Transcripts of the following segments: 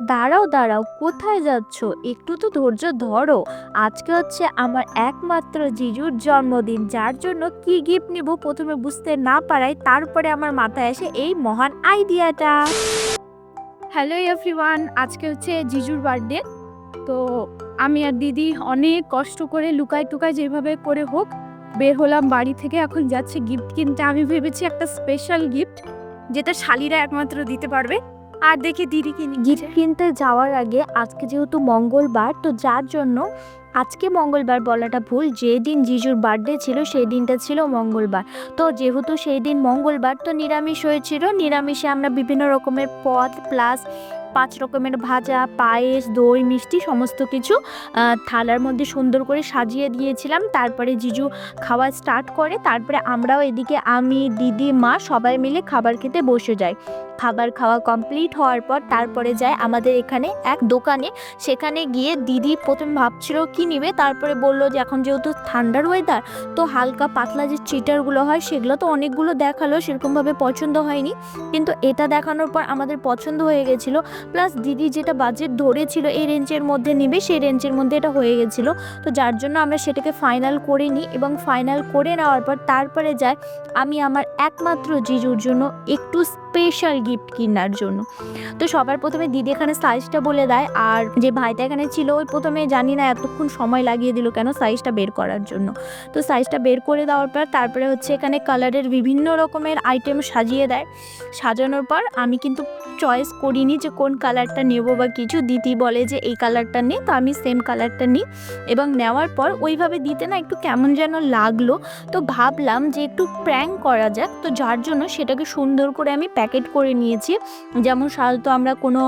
দাঁড়াও দাঁড়াও, কোথায় যাচ্ছ? একটু তো ধৈর্য ধরো। আজকে হচ্ছে আমার একমাত্র জিজুর জন্মদিন, যার জন্য কি গিফট নিব প্রথমে বুঝতে না পারাই তারপরে আমার মাথায় আসে এই মহান আইডিয়াটা। হ্যালো এভরিওয়ান আজকে হচ্ছে জিজুর বার্থডে তো আমি আর দিদি অনেক কষ্ট করে লুকায় টুকায় যেভাবে করে হোক, বের হলাম বাড়ি থেকে, এখন যাচ্ছে গিফট কিনতে। আমি ভেবেছি একটা স্পেশাল গিফট যেটা শালিরা একমাত্র দিতে পারবে। আর দেখি দিদি কিনে গিফট কিনতে যাওয়ার আগে আজকে যেহেতু মঙ্গলবার তো যার জন্য আজকে মঙ্গলবার বলাটা ভুল। যে দিন জিজুর বার্থডে ছিল সেই দিনটা ছিল মঙ্গলবার। তো যেহেতু সেই দিন মঙ্গলবার, তো নিরামিষ হয়েছিল। নিরামিষে আমরা বিভিন্ন রকমের পদ প্লাস পাঁচ রকমের ভাজা, পায়েস, দই, মিষ্টি সমস্ত কিছু থালার মধ্যে সুন্দর করে সাজিয়ে দিয়েছিলাম। তারপরে জিজু খাওয়া স্টার্ট করে, তারপরে আমরাও এদিকে, আমি, দিদি, মা সবাই মিলে খাবার খেতে বসে যাই। খাবার খাওয়া কমপ্লিট হওয়ার পর তারপরে যায় আমাদের এখানে এক দোকানে। সেখানে গিয়ে দিদি প্রথম ভাবছিল, কি নিবে, তারপরে বলল যে এখন যেহেতু ঠান্ডার ওয়েদার তো হালকা পাতলা যে চিটারগুলো হয় সেগুলো তো অনেকগুলো দেখাল, সেরকমভাবে পছন্দ হয়নি। কিন্তু এটা দেখানোর পর আমাদের পছন্দ হয়ে গেছিল প্লাস দিদি যেটা বাজেট ধরেছিল এই রেঞ্জের মধ্যে নিবে, সেই রেঞ্জের মধ্যে এটা হয়ে গেছিল। তো যার জন্য আমরা সেটাকে ফাইনাল করে নিই এবং ফাইনাল করে নেওয়ার পর তারপরে যায় আমি আমার একমাত্র জিজুর জন্য একটু স্পেশাল গিফট কেনার জন্য। তো সবার প্রথমে দিদি এখানে সাইজটা বলে দেয়, আর যে ভাইটা এখানে ছিল, ওই প্রথমে জানি না এতক্ষণ সময় লাগিয়ে দিল কেন সাইজটা বের করার জন্য। তো সাইজটা বের করে দেওয়ার পর তারপরে হচ্ছে এখানে কালারের বিভিন্ন রকমের আইটেম সাজিয়ে দেয়। সাজানোর পর আমি কিন্তু চয়েস করিনি যে কোন কালারটা নেব বা কিছু। দিদি বলে যে এই কালারটা নে, তো আমি সেম কালারটা নিই। এবং নেওয়ার পর ওইভাবে দিতে না একটু কেমন যেন লাগল। তো ভাবলাম যে একটু প্র্যাঙ্ক করা যাক। তো যার জন্য সেটাকে সুন্দর করে আমি প্যাকেট করে নিয়েছি। যেমন সাধারণত আমরা কোনো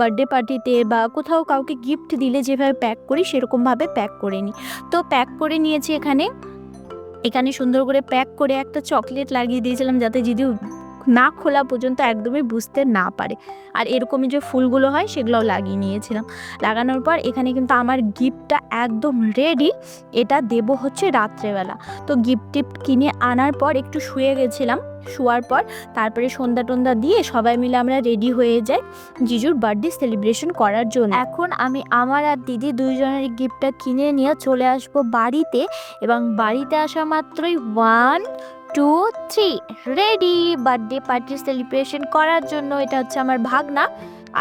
বার্থডে পার্টিতে বা কোথাও কাউকে গিফট দিলে যেভাবে প্যাক করি সেরকমভাবে প্যাক করে নিই তো প্যাক করে নিয়েছি এখানে। এখানে সুন্দর করে প্যাক করে একটা চকলেট লাগিয়ে দিয়েছিলাম যাতে যদি না খোলা পর্যন্ত একদমই বুঝতে না পারে। আর এরকমই যে ফুলগুলো হয়, সেগুলোও লাগিয়ে নিয়েছিলাম। লাগানোর পর এখানে কিন্তু আমার গিফটটা একদম রেডি এটা দেব হচ্ছে রাত্রেবেলা। তো গিফট টিফট কিনে আনার পর একটু শুয়ে গেছিলাম, শোয়ার পর তারপরে সন্ধ্যা টন্ধা দিয়ে সবাই মিলে আমরা রেডি হয়ে যাই জিজুর বার্থডে সেলিব্রেশন করার জন্য। এখন আমি আমার আর দিদি দুইজনের গিফটটা কিনে নিয়ে চলে আসব বাড়িতে এবং বাড়িতে আসা মাত্রই one two three ready birthday party celebration করার জন্য এটা হচ্ছে আমার ভাগনা।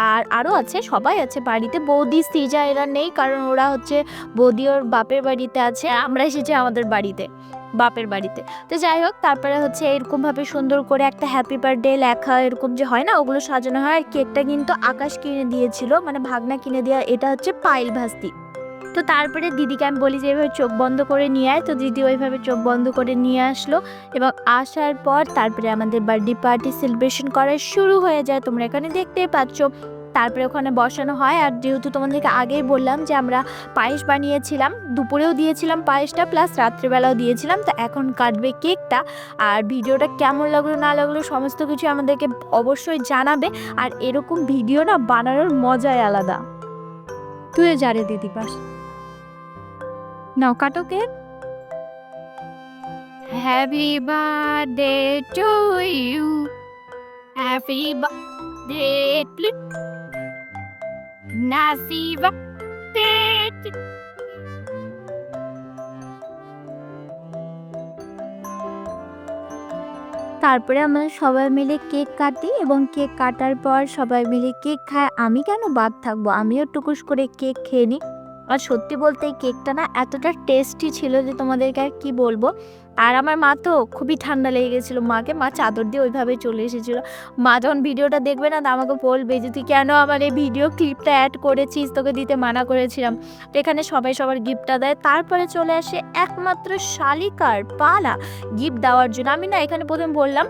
আর আরও আছে, সবাই আছে বাড়িতে। বৌদি, সিজা এরা নেই কারণ ওরা হচ্ছে বৌদি ওর বাপের বাড়িতে আছে। আমরা এসেছি আমাদের বাড়িতে, বাপের বাড়িতে। তো যাই হোক, তারপরে হচ্ছে এরকমভাবে সুন্দর করে একটা হ্যাপি বার্থডে লেখা এরকম যে হয় না, ওগুলো সাজানো হয়। আর কেকটা কিন্তু আকাশ কিনে দিয়েছিল মানে ভাগনা কিনে দেওয়া এটা হচ্ছে পাইল ভাস্তি। তো তারপরে দিদিকে আমি বলি যে, এভাবে চোখ বন্ধ করে নিয়ে আয়। তো দিদি ওইভাবে চোখ বন্ধ করে নিয়ে আসলো এবং আসার পর তারপরে আমাদের বার্থডে পার্টি সেলিব্রেশন করা শুরু হয়ে যায়। তোমরা এখানে দেখতেই পাচ্ছ। তারপরে ওখানে বসানো হয়। আর যেহেতু তোমাদেরকে আগেই বললাম যে, আমরা পায়েস বানিয়েছিলাম, দুপুরেও দিয়েছিলাম পায়েসটা, প্লাস রাত্রিবেলাও দিয়েছিলাম। তো এখন কাটবে কেকটা। আর ভিডিওটা কেমন লাগল, না লাগল, সমস্ত কিছু আমাদেরকে অবশ্যই জানাবে। আর এরকম ভিডিও না বানানোর মজাই আলাদা। তুই যা রে দিদি পাস নাও, কাটো cake happy birthday to you happy birthday নাসি বার্থডে তারপরে আমরা সবাই মিলে কেক কাটি এবং কেক কাটার পর সবাই মিলে কেক খায়। আমি কেন বাদ থাকব? আমিও টুকুস করে কেক খেয়ে নিই। আর সত্যি বলতে এই কেকটা না এতটা টেস্টি ছিল যে তোমাদেরকে আর কি বলব। আর আমার মা তো খুবই ঠান্ডা লেগে গেছিল। মাকে মা চাদর দিয়ে ওইভাবে চলে এসেছিল। মা যখন ভিডিওটা দেখবে না আমাকে বলবে যে, তুই কেন আমার এই ভিডিও ক্লিপটা অ্যাড করেছিস? তোকে দিতে মানা করেছিলাম। তো এখানে সবাই সবার গিফটটা দেয়। তারপরে চলে আসে একমাত্র শালিকার পালা গিফট দেওয়ার জন্য। আমি না এখানে প্রথম বললাম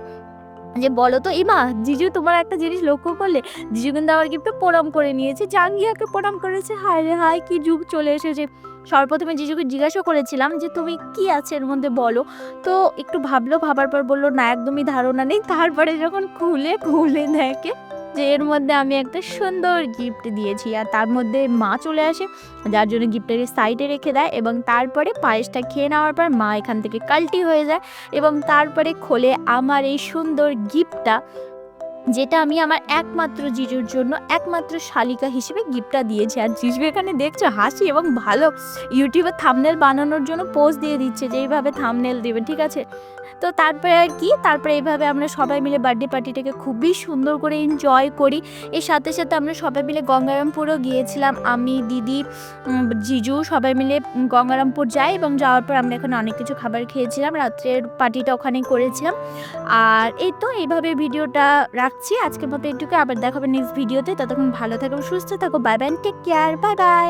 যে বলো তো ইমা, জিজু তোমার একটা জিনিস লক্ষ্য করলে? জিজু কিন্তু আমার গিফটটা প্রণাম করে নিয়েছে। জাঙ্গিয়াকে প্রণাম করেছে। হায় রে, হায়, কি যুগ চলে এসেছে। সর্বপ্রথমে জিজুকে জিজ্ঞাসা করেছিলাম যে, তুমি কি আছে এর মধ্যে বলো? তো একটু ভাবলো, ভাবার পর বলল, না, একদমই ধারণা নেই। তারপরে যখন খুলে খুলে দেখে যে এর মধ্যে আমি একটা সুন্দর গিফট দিয়েছি আর তার মধ্যে মা চলে আসে, যার জন্য গিফটটাকে সাইডে রেখে দেয় এবং তারপরে পায়েসটা খেয়ে নেওয়ার পর মা এখান থেকে কাল্টি হয়ে যায় এবং তারপরে খোলে আমার এই সুন্দর গিফটটা যেটা আমি আমার একমাত্র জিজুর জন্য একমাত্র শালিকা হিসেবে গিফটটা দিয়েছি। আর জিজু এখানে দেখছ হাসি এবং ভালো ইউটিউবে থামনেল বানানোর জন্য পোজ দিয়ে দিচ্ছে যে এইভাবে থামনেল দেবে, ঠিক আছে? তো তারপরে আর কি, তারপরে এইভাবে আমরা সবাই মিলে বার্থডে পার্টিটাকে খুবই সুন্দর করে এনজয় করি। এর সাথে সাথে আমরা সবাই মিলে গঙ্গারামপুরও গিয়েছিলাম। আমি, দিদি জিজু সবাই মিলে গঙ্গারামপুর যাই এবং যাওয়ার পর আমরা এখানে অনেক কিছু খাবার খেয়েছিলাম। রাত্রের পার্টিটা ওখানে করেছিলাম। আর এই তো এইভাবে ভিডিওটা রাখছি। আজকের মতো এটুকু। আবার দেখাবো নেক্সট ভিডিওতে ততক্ষণ ভালো থাকো, সুস্থ থাকো। Bye bye take care bye bye